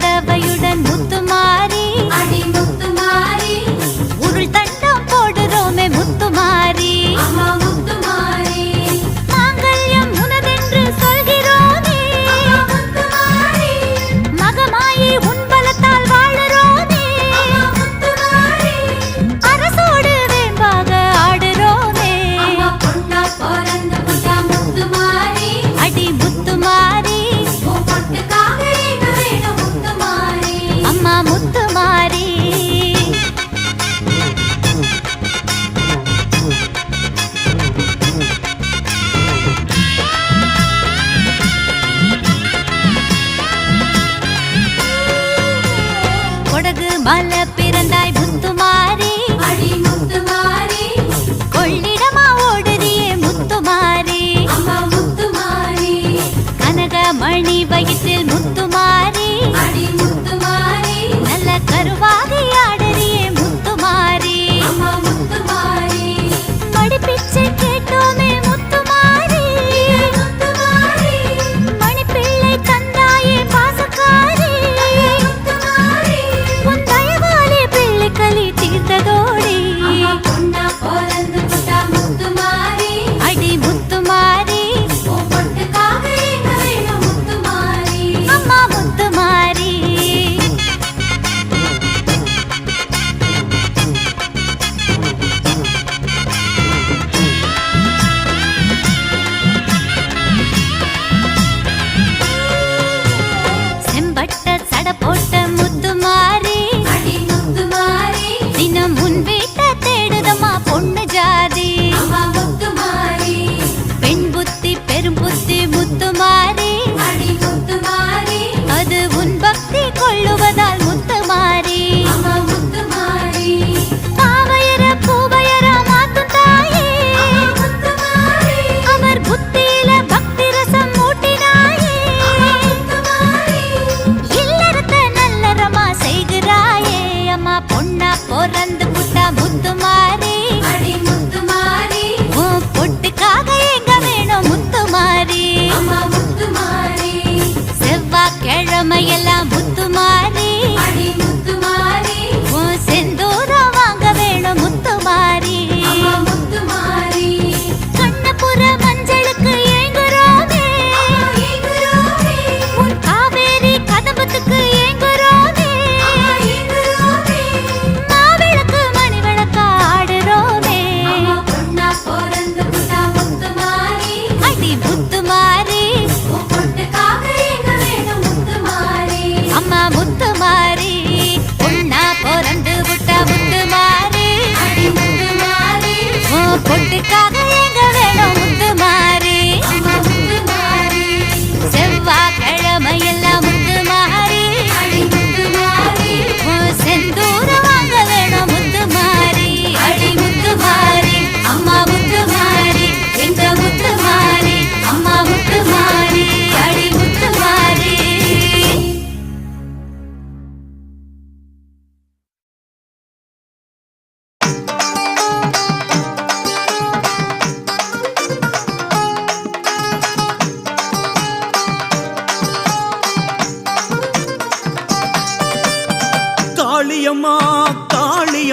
ஈரப்புடவையுடன்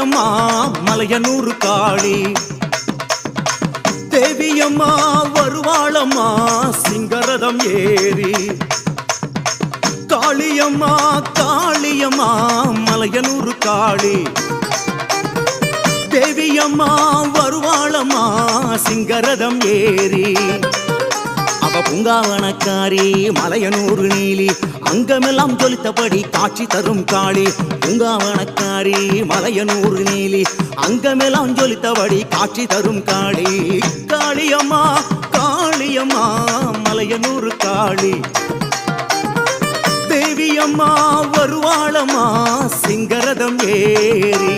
தேவியம்மா மலையனூர் காளி. தேவியம்மா வருவாளம்மா சிங்கரதம் ஏறி. காளியம்மா காளியம்மா மலையனூர் காளி. தேவியம்மா வருவாளம்மா சிங்கரதம் ஏறி. அவ பூங்காவனக்காரி மலையனூறு நீலி அங்கமெல்லாம் ஜொலித்தபடி காட்சி தரும் காளி. பூங்காவனக்காரி மலையனூறு நீலி அங்கமெல்லாம் ஜொலித்தபடி காட்சி தரும் காளி. காளியம்மா காளியம்மா மலையனூறு காளி. தேவியம்மா வருவாளம்மா சிங்கரதம் ஏறி.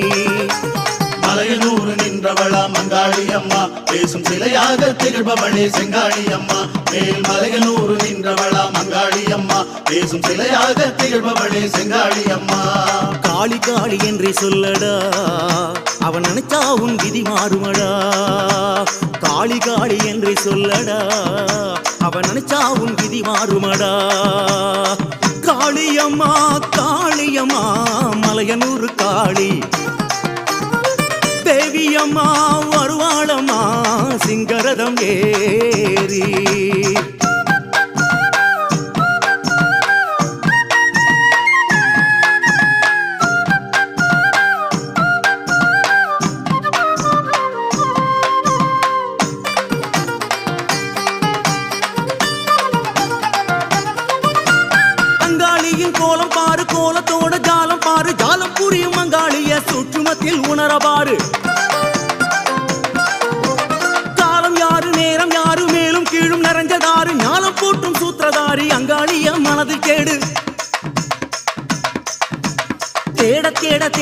மலையனூர் நின்றவளா மங்காளி அம்மா. பேசும் சிலையாக திகழ்பவளே செங்காளி அம்மா. மேல் மலையனூர் நின்றவளா மங்காளி அம்மா. பேசும் சிலையாக திகழ்பவளே செங்காளி அம்மா. காளி காளி என்று சொல்லடா. அவன் நினைச்சா உன் விதி மாறுமடா. காளி காளி என்று சொல்லடா. அவன் நினைச்சா உன் விதி மாறுமடா. காளியம்மா காளியம்மா மலையனூர் காளி. அம்மா வருவாளம்மா சிங்கரதம் ஏறி.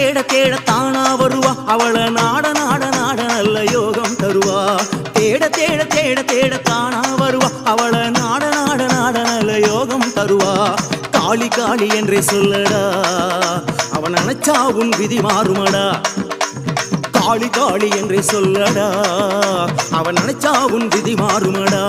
தேட தேட தானா வருவா. அவள நாட நாட நாட நல்ல யோகம் தருவா. தேட தேட தேட தேட தானா வருவா. அவள நாட நாட நாட நல்ல யோகம் தருவா. காளி காளி என்றே சொல்லடா. அவன் நினைச்சா உன் விதி மாறுமடா. காளி காளி என்றே சொல்லடா. அவன் நினைச்சா உன் விதி மாறுமடா.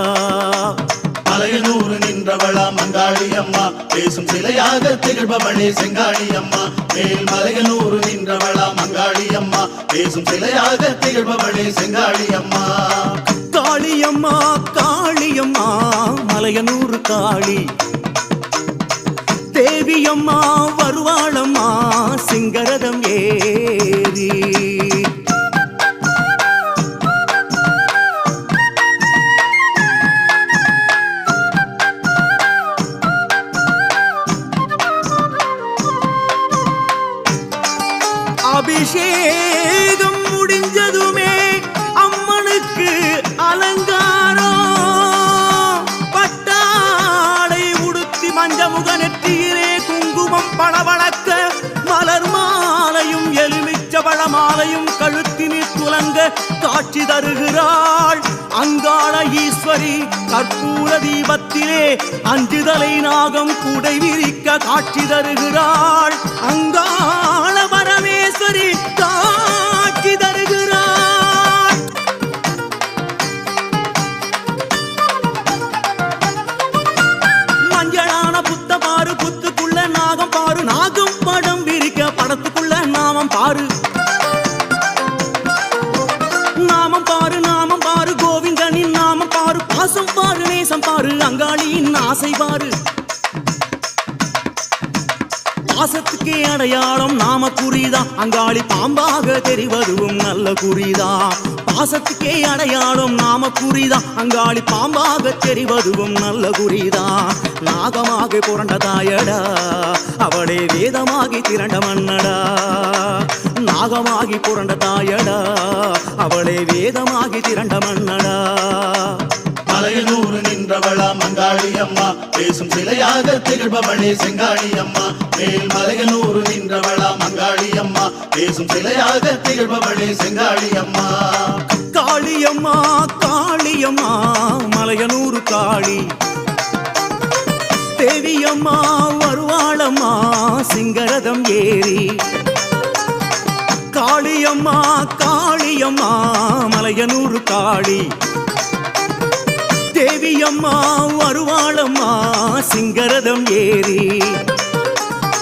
மலையனூர் நின்றவளா மங்காளி அம்மா. பேசும் சிலையாக திகழ்பவளே செங்காளி அம்மா. மேல் மலையனூர் நின்றவளா மங்காளி அம்மா. பேசும் சிலையாக திகழ்பவளே செங்காளி அம்மா. காளியம்மா காளியம்மா மலையனூர் காளி. பழமாலையும் கழுத்தினில் துலங்க காட்சி தருகிறாள். அங்காள ஈஸ்வரி கற்பூர தீபத்திலே அஞ்சு தலை நாகம் கூடை விரிக்க காட்சி தருகிறாள். அங்காள பரமேஸ்வரி காட்சி தருகிறாள். மஞ்சளான புத்த பாரு புத்துக்குள்ள நாகம் பாரு நாகம் படம் விரிக்க படத்துக்குள்ள நாமம் பாரு. பாசம் பாரு நேசம் பாரு அங்காளியின் ஆசை பாரு. பாசத்துக்கே அடையாளம் நாம குறிதா அங்காளி பாம்பாக தெரிவதுவும் நல்ல குறிதா. பாசத்துக்கே அடையாளம் நாம குறிதா அங்காளி பாம்பாக தெரிவதுவும் நல்ல குறிதா. நாகமாக புரண்ட தாயடா அவளே வேதமாகி திரண்ட மன்னடா. நாகமாகி புரண்ட தாயடா அவளே வேதமாகி திரண்ட மன்னடா. சாலையில் மலையனூர் நின்றவளா மங்காளி அம்மா. பேசும் சிலையாக திகழ்பவளே செங்காளி அம்மா. மேல் மலையில் மலையனூர் நின்றவளா மங்காளி அம்மா. பேசும் சிலையாக திகழ்பவளே செங்காளி அம்மா. காளியம்மா காளியம்மா மலையனூர் காளி. தேவியம்மா வருவாளம்மா சிங்கரதம் ஏறி. காளியம்மா காளியம்மா மலையனூர் காளி. தேவியம்மா வருவாளம்மா சிங்கரதம் ஏறி.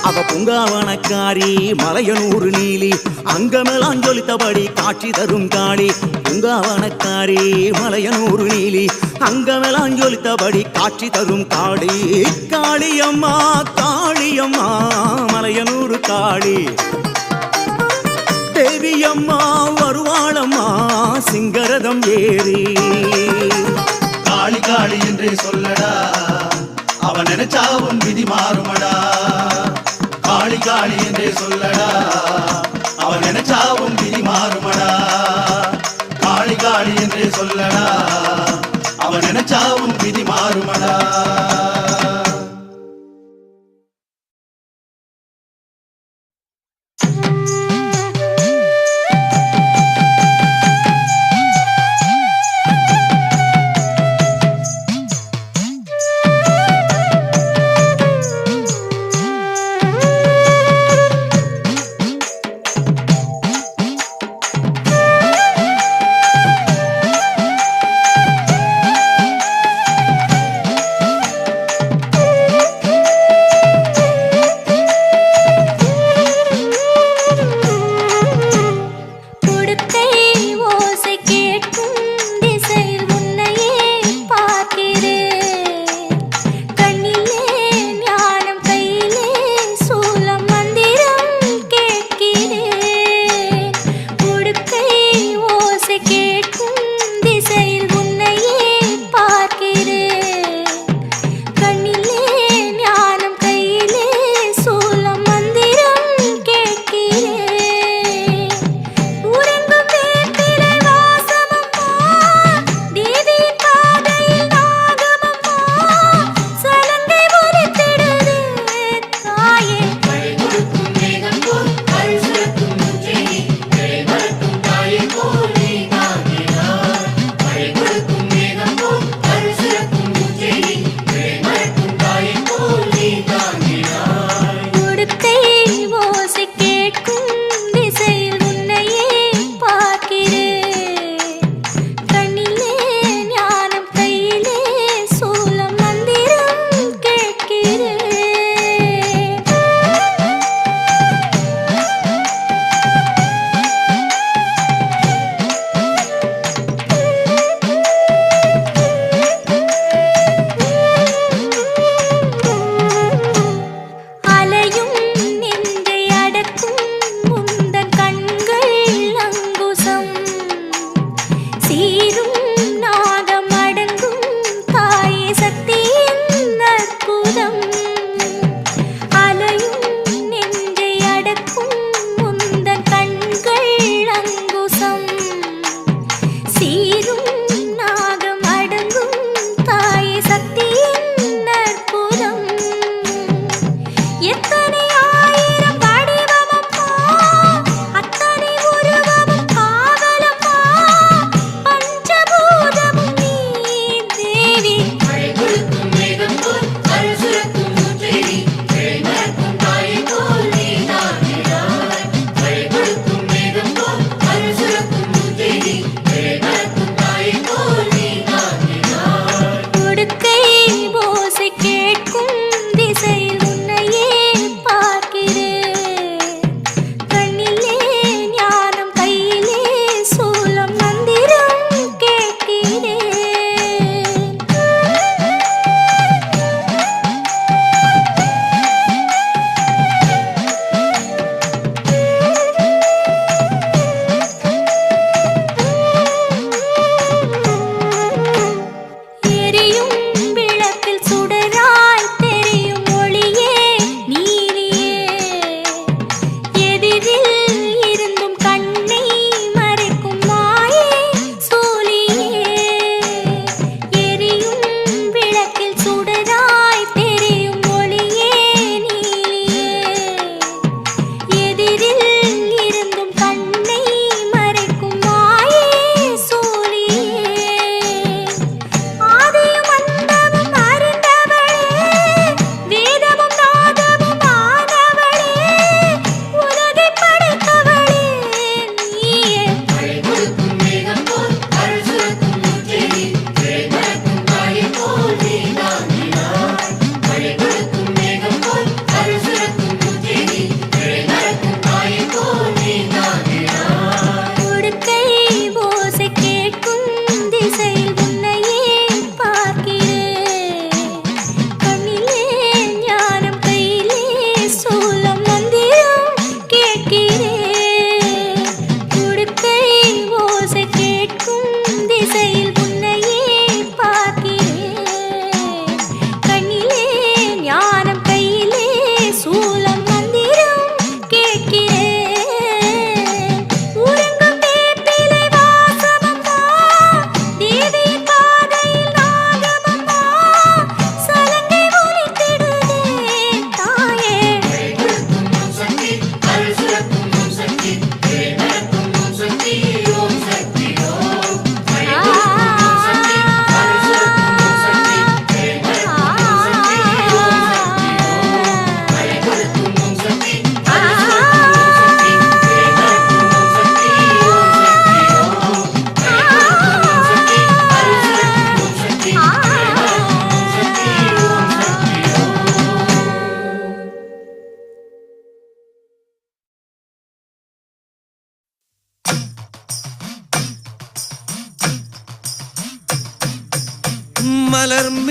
அவ பூங்காவனக்காரி மலையனூறு நீலி அங்கமெல்லாம் ஜொலித்தபடி காட்சி தரும் காளி. பூங்காவனக்காரி மலையனூறு நீலி அங்கமெல்லாம் ஜொலித்தபடி காட்சி தரும் காளி. காளியம்மா காளியம்மா மலையனூறு காளி. தேவியம்மா வருவாளம்மா சிங்கரதம் ஏறி. காளி என்றே சொல்லடா. அவன் நினைச்சா உன் விதி மாறுமடா. காளி காளி என்றே சொல்லடா. அவன் நினைச்சா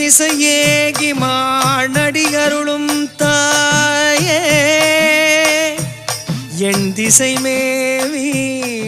மலர் மிசையேகி மாநடிகருளும் தாயே. என் திசை மேவி